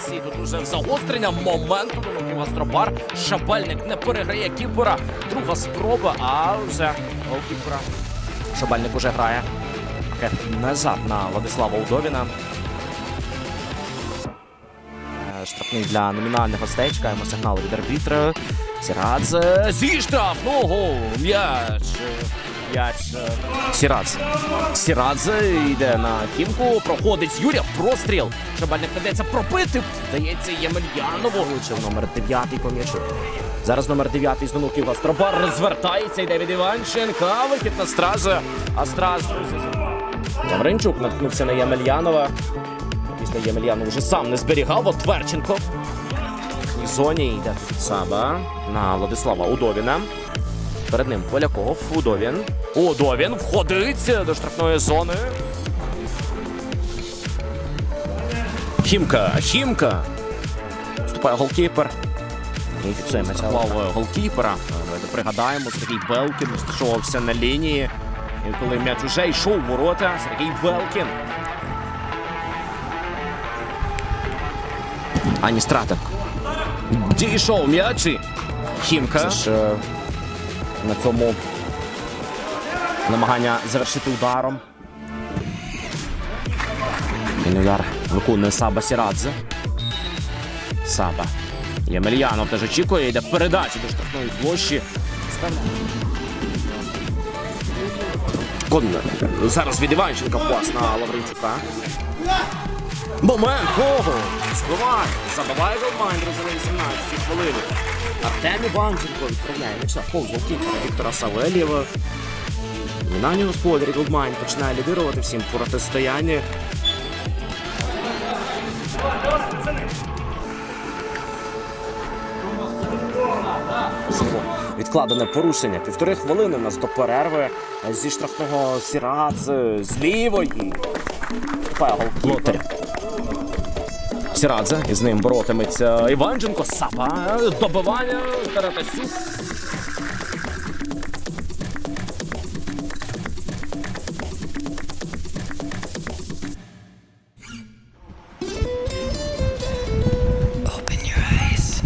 ситуації. Тут уже загострення моменту. Ну, Гастробар. Шабельник не переграє кіпера. Друга спроба, а вже голкіпера. Шабельник уже грає. Назад на Владислава Удовіна. Е, Штрафний для номінальних гостей. Чекаємо сигнал від арбітра. Сірадзе зі штрафного. М'яч. М'яч. е, Сірадзе. Сірадзе йде на хімку. Проходить Юрія. Простріл. Шабальник ведеться пробити. Дається Ємельянову. Влучив номер 9 по м'ячу. Зараз номер 9 з Нунуків Астробар розвертається. Йде від Іванченка. Вихід на Стража. А Страж, друзі, наткнувся на Ємельянова. Після Ємельянов вже сам не зберігав. От Тверченко. В зоні йде Саба на Владислава Удовіна. Перед ним Поляков, Удовін. Удовін входить до штрафної зони. Хімка, Хімка. Вступає голкіпер. І фіксує м'яч Склав голкіпера. Давайте пригадаємо, Сергій Белкін розташовувався на лінії. І коли м'яч уже йшов в ворота, Сергій Белкін. Ані Стратенко. Дійшов м'яч. і Хімка. Це ж е, на цьому намагання завершити ударом. Удар виконує Саба Сірадзе. Саба. Ємельянов теж очікує, йде передача до штрафної площі. Коннер. Зараз від Іванченка пас на Лавренчука. Момент! Ого! Збиває! Забиває голмайн, друзі, 18 хвилини. Артем Іванченко відправляє м'яча повз голкіпера Віктора Савельєва. Номінальні господарі Голдмайн починає лідирувати всім протистоянні. Відкладене порушення. Півтори хвилини у нас до перерви зі штрафного Сірадзе з лівої. Вступає голкіпер. Сірадзе і з ним боротиметься Іванченко. Сапа. Добивання. Таратасюк.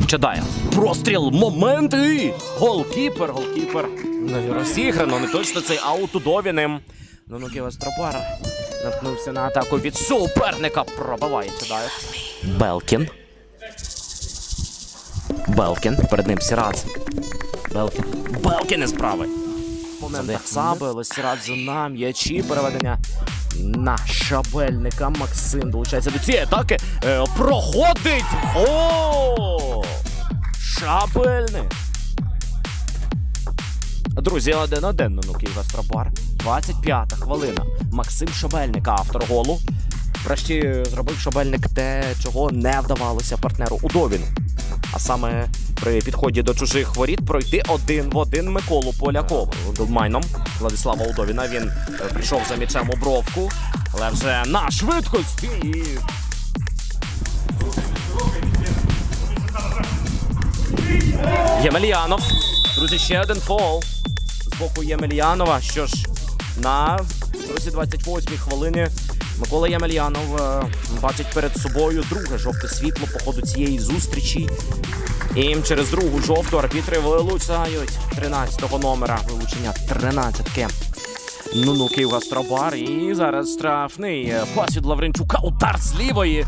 Чадає. Простріл, момент і голкіпер, голкіпер. Ну і розіграно, не точно цей аут удовіним. Ну ну Астробар наткнувся на атаку від суперника. Пробиває Чадаєв. Белкін. Белкін. Перед ним Сірадзе. Белкін. Белкін із прави. Момент Саби, але Сірадзе на м'ячі. Переведення на шабельника. Максим долучається до цієї атаки. Е, проходить. О! Шабельник. Друзі, один один ну Київ Астробар. 25-та хвилина. Максим Шабельник, автор голу. Врешті зробив Шабельник те, чого не вдавалося партнеру Удовіну. А саме при підході до чужих воріт пройти один в один Миколу Полякова. Голдмайном Владислава Удовіна. Він е, прийшов за м'ячем у бровку, але вже на швидкості. І... Ємельянов. Друзі, ще один фол з боку Ємельянова. Що ж, на друзі, 28-й хвилини Микола Ємельянов е, бачить перед собою друге жовте світло по ходу цієї зустрічі. І через другу жовту арбітри вилучають 13-го номера. Вилучення 13-ки. Ну-ну, Київ Гастробар. І зараз штрафний е, пас від Лавренчука. Удар з лівої.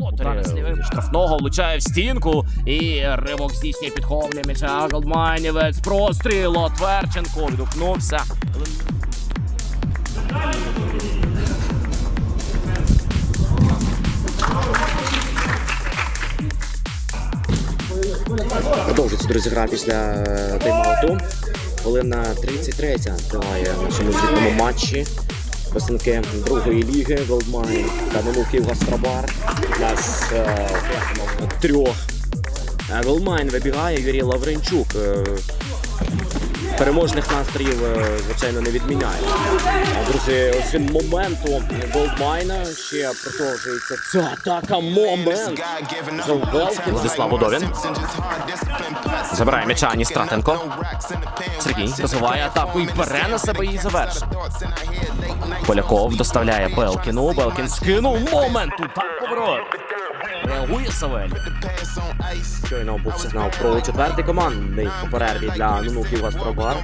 Удар з лівої штрафного влучає в стінку. І ривок здійснює підхоплення м'яча. Голдмайнівець. Простріл. Тверченко відгукнувся. Продовжується, друзі, гра після е, тайм-ауту. Хвилина 33 триває в нашому звітному матчі. Представники другої ліги Голдмайн та Мануків Гастробар з е, трьох. Е, Голдмайн вибігає Юрій Лавренчук. Е, Переможних настроїв, е, звичайно, не відміняє. Друзі, ось моменту Голдмайна ще продовжується ця атака. Момент. Владислав Удовін. Забирає м'яча Ані Стратенко. Сергій розвиває атаку і бере на себе її завершення. Поляков доставляє Белкіну. Белкін скинув. Момент удар поворот. Реагує Савель. Щойно був сигнал про четвертий командний по перерві для Нунуків Гастробар.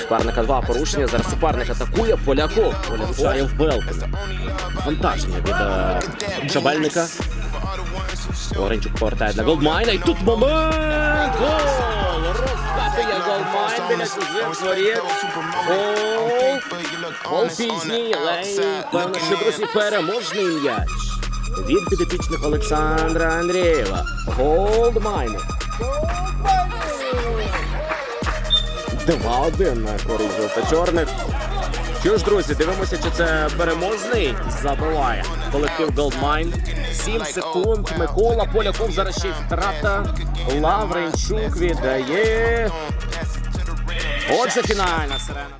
Суперника два порушення. Зараз суперник атакує Поляков. Поляков в Белкина. Вантаження від е, Шабельника. Оренчук повертає для Голдмайна. І тут момент! Гол! Розкатує Голдмайн біля чужих воріт. Гол! Гол пізній, але певно, що друзі, переможний м'яч. Від підопічних Олександра Андрієва. Голдмайн. 2-1 на користь жовто-чорних. Що ж, друзі, дивимося, чи це переможний забиває колектив Голдмайн. 7 секунд. Микола Поляков зараз ще й втрата. Лавренчук віддає. Отже, фінальна сирена.